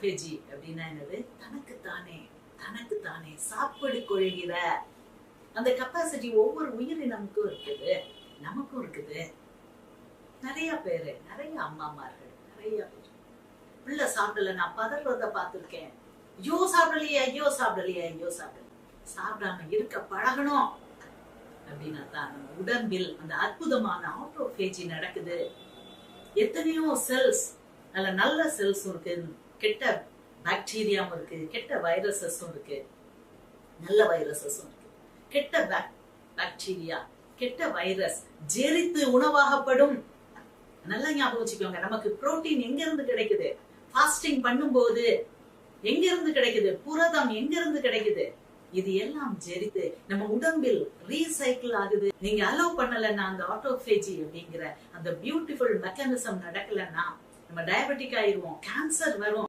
Autophagy அப்படின்னா என்னது? தனக்கு தானே தனக்கு தானே சாப்பிடு கொள்கிற. அந்த கெப்பாசிட்டி ஒவ்வொரு உயிரினமுக்கும் இருக்குது. நமக்கும் இருக்குது. நிறைய பேரு நிறைய அம்மாமார்கள் நிறைய பேர். பிள்ளை சாப்பிடல நான் பதறத பார்த்துருக்கேன். ஐயோ சாப்பிடலையே ஐயோ சாப்பிடலையே ஐயோ சாப்பிடல. சாப்பிடாம இருக்க பழகணும். அப்படின்னா தான் நம்ம உடம்பில் அந்த அற்புதமான ஆட்டோஃபேஜி நடக்குது. எத்தனையோ செல்ஸ் நல்ல நல்ல செல்ஸும் இருக்கு. கெட்ட பாக்டீரியாவும் இருக்கு கெட்ட வைரஸஸும் இருக்கு. நல்ல வைரஸஸும் இருக்கு. கெட்ட பாக்டீரியா கெட்ட வைரஸ் ஜெரித்து உணவாகப்படும். நல்லா ஞாபகம் வச்சுக்கோங்க நமக்கு புரோட்டீன் எங்க இருந்து கிடைக்குது? ஃபாஸ்டிங் பண்ணும்போது எங்க இருந்து கிடைக்குது? புரதம் எங்க இருந்து கிடைக்குது? இது எல்லாம் ஜெரித்து நம்ம உடம்பில் ரீசைக்கிள் ஆகுது. நீங்க அலோவ் பண்ணலன்னா அந்த ஆட்டோபேஜி அப்படிங்கிற அந்த பியூட்டிஃபுல் மெக்கானிசம் நடக்கலன்னா நம்ம டயபெட்டிக் ஆயிடுவோம் கேன்சர் வரும்.